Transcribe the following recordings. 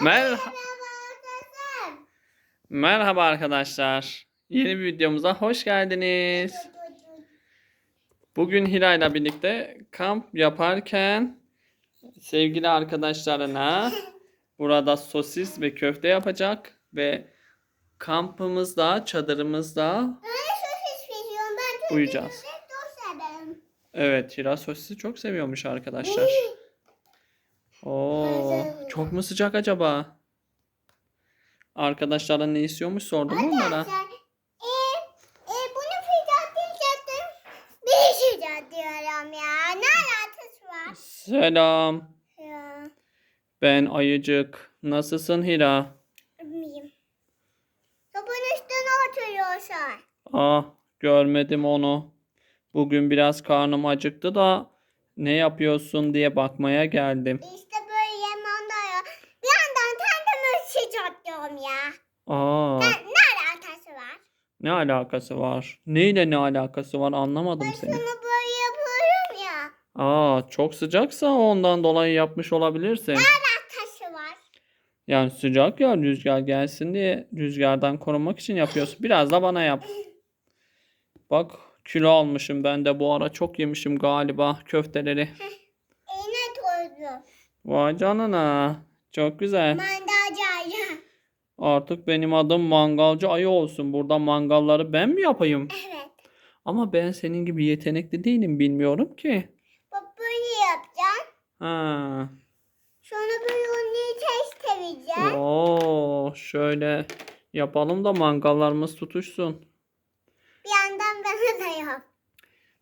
Mer Merhaba arkadaşlar. Yeni bir videomuza hoş geldiniz. Bugün Hira ile birlikte kamp yaparken sevgili arkadaşlarına burada sosis ve köfte yapacak ve kampımızda, çadırımızda uyuyacağız. Evet, Hira sosisi çok seviyormuş arkadaşlar. Oo, çok mu sıcak acaba? Arkadaşların ne istiyormuş sordum mu onlara? E, e, bunu fidan diyecektim. Bir fidan diyorum ya. Ne alakası var? Selam. Ya. Ben Ayıcık. Nasılsın Hira? Bilmiyorum. Topun üstüne oturuyorsun. Ah, görmedim onu. Bugün biraz karnım acıktı da ne yapıyorsun diye bakmaya geldim. İşte böyle yemanda. Bir yandan kendimi sıcak diyorum ya. Aa, Ne, ne alakası var? ne alakası var? Neyle ne alakası var anlamadım seni. Şunu böyle yapıyorum ya. Aa, çok sıcaksa ondan dolayı yapmış olabilirsin. Alakası var. Yani sıcak ya rüzgar gelsin diye rüzgardan korunmak için yapıyorsun. Biraz da bana yap. Bak kilo almışım ben de bu ara çok yemişim galiba köfteleri. İğne tozu. Vay canına. Çok güzel. Mandalcayla. Artık benim adım mangalcı ayı olsun. Burada mangalları ben mi yapayım? Evet. Ama ben senin gibi yetenekli değilim bilmiyorum ki. Bak böyle yapacaksın. Ha. Sonra böyle onu test edeceğim. Oo, şöyle yapalım da mangallarımız tutuşsun. Bir yandan bana da yap.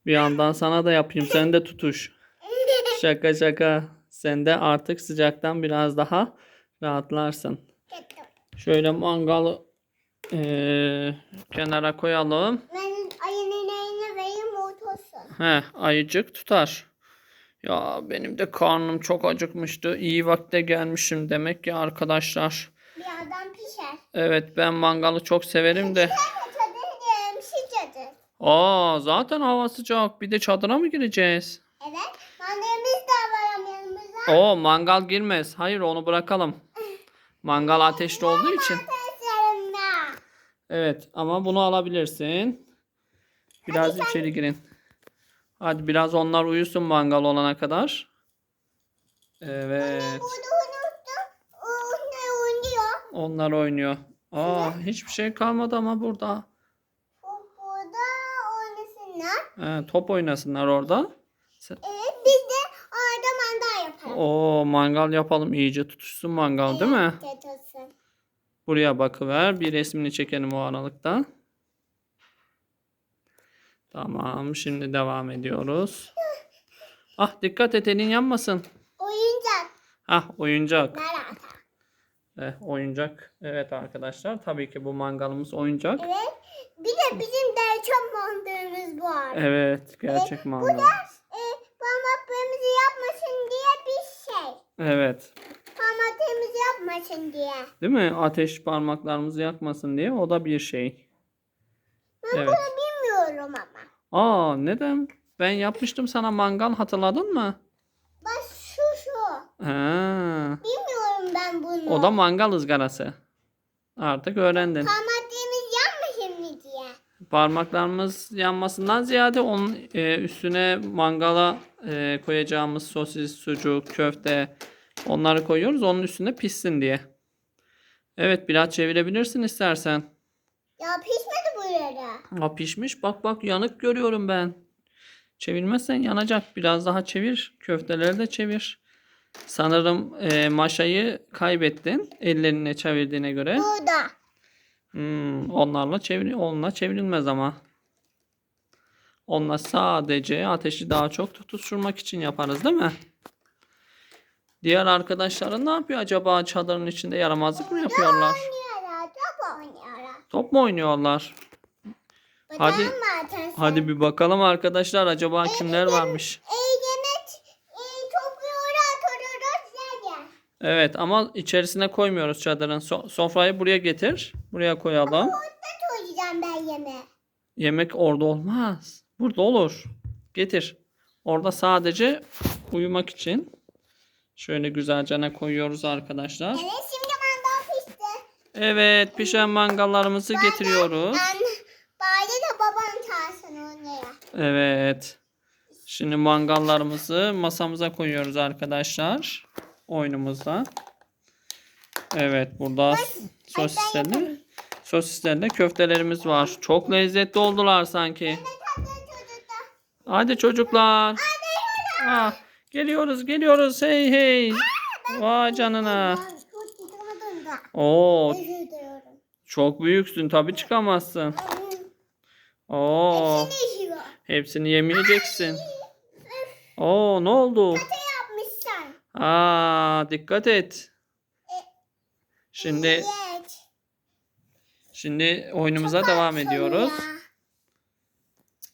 Bir yandan sana da yapayım. Sen de tutuş. Şaka şaka. Sen de artık sıcaktan biraz daha rahatlarsın. Şöyle mangalı eee, kenara koyalım. Ben ayının neyini vereyim otursun. He, ayıcık tutar. Ya benim de karnım çok acıkmıştı. İyi vakte gelmişim demek ki arkadaşlar. Bir yandan pişer. Evet ben mangalı çok severim de. Aa zaten hava sıcak. Bir de çadıra mı gireceğiz? Evet. Mandalımız da var yanımızda. Oo mangal girmez. Hayır onu bırakalım. Mangal ateşli olduğu için. Evet ama bunu alabilirsin. Biraz içeri girin. Hadi biraz onlar uyusun mangal olana kadar. Evet. Onlar oynuyor. Aa hiçbir şey kalmadı ama burada. O burada He, top oynasınlar orada. Sen- Evet biz de orada mandal yapalım. Oo mangal yapalım iyice tutuşsun mangal değil mi? Tetası. Buraya bakıver. Bir resmini çekelim o aralıkta. Tamam şimdi devam ediyoruz. Ah dikkat et elin yanmasın. Oyuncak. Ah oyuncak. Nerede? Eh, oyuncak. Evet arkadaşlar tabii ki bu mangalımız oyuncak. Evet. Bir de bizim derçam mandalımız var. Evet gerçek mangal. E, parmaklarımızı yapmasın diye bir şey. Evet. Parmaklarımızı yapmasın diye. Değil mi? Ateş parmaklarımızı yakmasın diye o da bir şey. Ben Evet. bunu bilmiyorum ama. Aa neden? Ben yapmıştım sana mangal hatırladın mı? Bak şu şu. Ha. Bilmiyorum ben bunu. O da mangal ızgarası. Artık öğrendin. Parmaklarımız yanmasın mı diye. Parmaklarımız yanmasından ziyade onun e, üstüne mangala e, koyacağımız sosis, sucuk, köfte onları koyuyoruz. Onun üstüne pişsin diye. Evet biraz çevirebilirsin istersen. Ya pişmedi burada. Ha pişmiş. Bak bak yanık görüyorum ben. Çevirmezsen yanacak. Biraz daha çevir. Köfteleri de çevir. Sanırım e, maşayı kaybettin. Ellerine çevirdiğine göre. Burada. Hmm, onlarla çevir, onunla çevrilmez ama. Onunla sadece ateşi daha çok tutuşturmak için yaparız değil mi? Diğer arkadaşların ne yapıyor acaba çadırın içinde yaramazlık mı yapıyorlar? Oynuyorlar. Top oynuyorlar. Top mu oynuyorlar? Hadi-? Hadi bir bakalım arkadaşlar acaba kimler varmış. E, yemek e, topluyorlar atıyoruz nerede? Evet ama içerisine koymuyoruz çadırın. So- sofrayı buraya getir. Buraya koyalım. Orada koyacağım ben yemeği. Yemek orada olmaz. Burada olur. Getir. Orada sadece uyumak için şöyle güzelce ne koyuyoruz arkadaşlar. Evet şimdi Evet pişen mangallarımızı getiriyoruz. Ben bari de babam çalsın oraya. Evet. Şimdi mangallarımızı masamıza koyuyoruz arkadaşlar. Oyunumuzda. Evet burada sosislerle sosislerle köftelerimiz var. Çok lezzetli oldular sanki. Hadi çocuklar. Ah, geliyoruz geliyoruz hey hey. Vay canına. Oo çok büyüksün tabii çıkamazsın. Oo hepsini yemeyeceksin. Oo ne oldu? Aa dikkat et. Şimdi şimdi oyunumuza Çok devam ediyoruz. ya.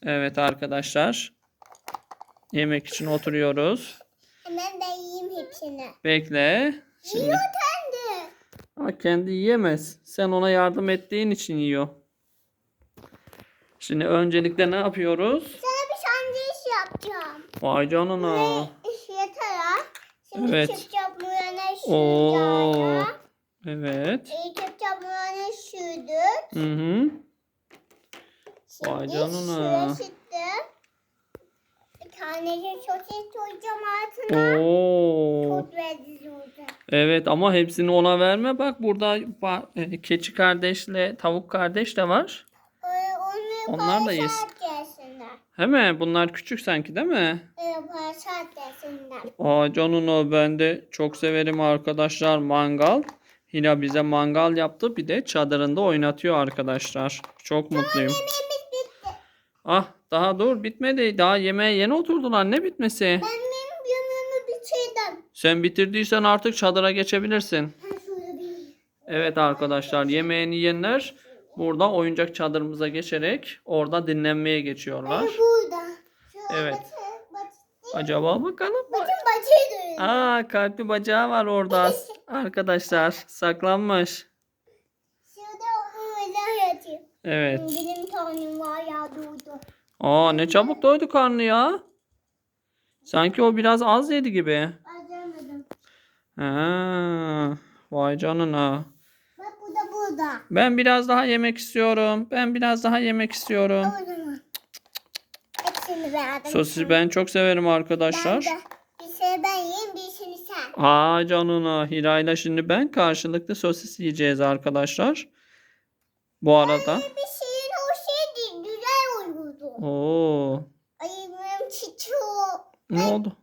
Evet arkadaşlar. Yemek için oturuyoruz. Hemen ben yiyeyim hepsini. Bekle. Şimdi Yiyor kendi. ama kendi yiyemez. Sen ona yardım ettiğin için yiyor. Şimdi öncelikle ne yapıyoruz? Sana bir sandviç yapacağım. Vay canına. Ha. Şimdi Evet. Oo. süreceğim. Evet. İyi ketçap mayonez sürdük. Hı hı. Şimdi Vay canına. Bir tanece sosis koyacağım altına. Oo. Çok. Evet ama hepsini ona verme. Bak burada e, keçi kardeşle tavuk kardeş de var. Ee, Onlar da yesin. He mi? Bunlar küçük sanki değil mi? Ee, parça yesinler. Aa canına ben de çok severim arkadaşlar mangal. Hila bize mangal yaptı. Bir de çadırında oynatıyor arkadaşlar. Çok mutluyum. Yemeğimiz bitti. Ah daha dur bitmedi. Daha yemeğe yeni oturdular. Ne bitmesi? Ben benim yemeğimi bitirdim. Sen bitirdiysen artık çadıra geçebilirsin. Ben şöyle bir Evet arkadaşlar yemeğini yiyenler burada oyuncak çadırımıza geçerek orada dinlenmeye geçiyorlar. Ben burada. Şu Evet. Batı, batı, Acaba bakalım. batı duyuyorum. Aa kalpli bacağı var orada. Arkadaşlar saklanmış. Şurada öyle yatıyor. Evet. Benim tanrım var ya durdu. Aa ne çabuk doydu karnı ya. Sanki o biraz az yedi gibi. Acamadım. Ha, vay canına. Burada. Ben biraz daha yemek istiyorum. Ben biraz daha yemek istiyorum. Hepsini. Sosisi ben çok severim arkadaşlar. Ben de. Bir şey ben yiyeyim bir şeyini sen. Aa canına. Hira'yla şimdi ben karşılıklı sosis yiyeceğiz arkadaşlar. Bu arada. Bir şeyin o şey değil. Güzel uygudu. Oo. Ay benim çiçeği. Ne oldu?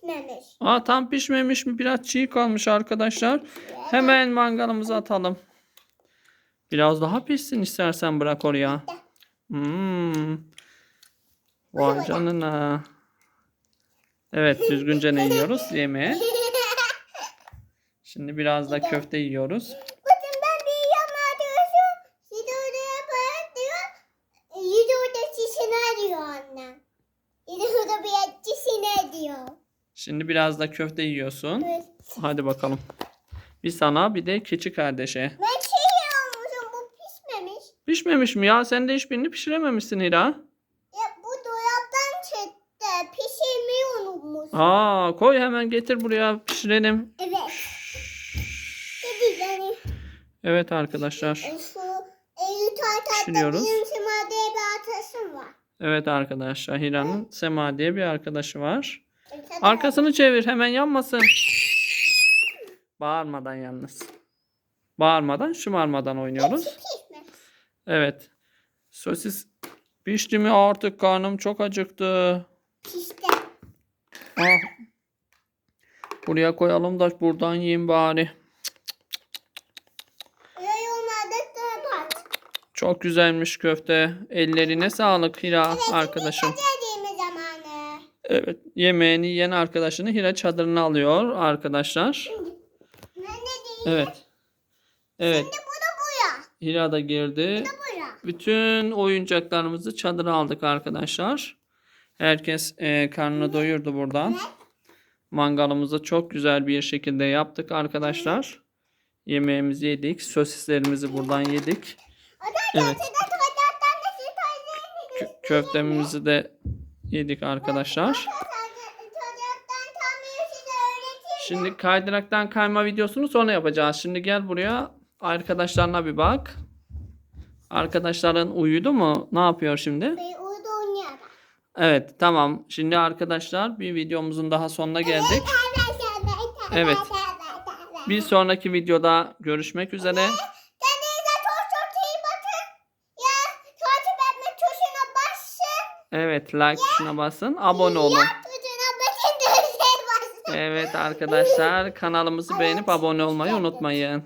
Pişmemiş. Aa tam pişmemiş mi? Biraz çiğ kalmış arkadaşlar. Hemen mangalımıza atalım. Biraz daha pişsin istersen bırak oraya. Hmm. Vay canına. Evet düzgünce ne yiyoruz? Yemeğe. Şimdi biraz da köfte yiyoruz. Şimdi biraz da köfte yiyorsun. Evet. Hadi bakalım. Bir sana bir de keçi kardeşe. Ben şey almışım bu pişmemiş. Pişmemiş mi ya? Sen de hiçbirini pişirememişsin Hira. Ya bu dolaptan çıktı. Pişirmeyi unutmuş. Aa koy hemen getir buraya pişirelim. Evet. Dedi yani Evet arkadaşlar. e, şu Eylül Pişiriyoruz. benim diye bir atasım var. Evet arkadaşlar Hira'nın Sema diye bir arkadaşı var. Arkasını çevir hemen yanmasın. Bağırmadan yalnız. Bağırmadan şımarmadan oynuyoruz. Evet. Sosis pişti mi artık karnım çok acıktı. Pişti. Ah. Buraya koyalım da buradan yiyeyim bari. Çok güzelmiş köfte. Ellerine sağlık Hira arkadaşım. Evet yemeğini yiyen arkadaşını Hira çadırına alıyor arkadaşlar. Evet. Evet. Hira da girdi. Bütün oyuncaklarımızı çadıra aldık arkadaşlar. Herkes e, karnını doyurdu buradan. Mangalımızı çok güzel bir şekilde yaptık arkadaşlar. Yemeğimizi yedik. Sosislerimizi buradan yedik. Evet. Kö- köftemizi de yedik arkadaşlar. Şimdi kaydıraktan kayma videosunu sonra yapacağız. Şimdi gel buraya. Arkadaşlarına bir bak. Arkadaşların uyudu mu? Ne yapıyor şimdi? Oynuyorum. Evet tamam. Şimdi arkadaşlar bir videomuzun daha sonuna geldik. Evet. Bir sonraki videoda görüşmek üzere. Kendinize çok çok iyi bakın. Ya takip etme tuşuna basın. Evet like tuşuna basın. Abone olun. Evet arkadaşlar kanalımızı beğenip abone olmayı unutmayın.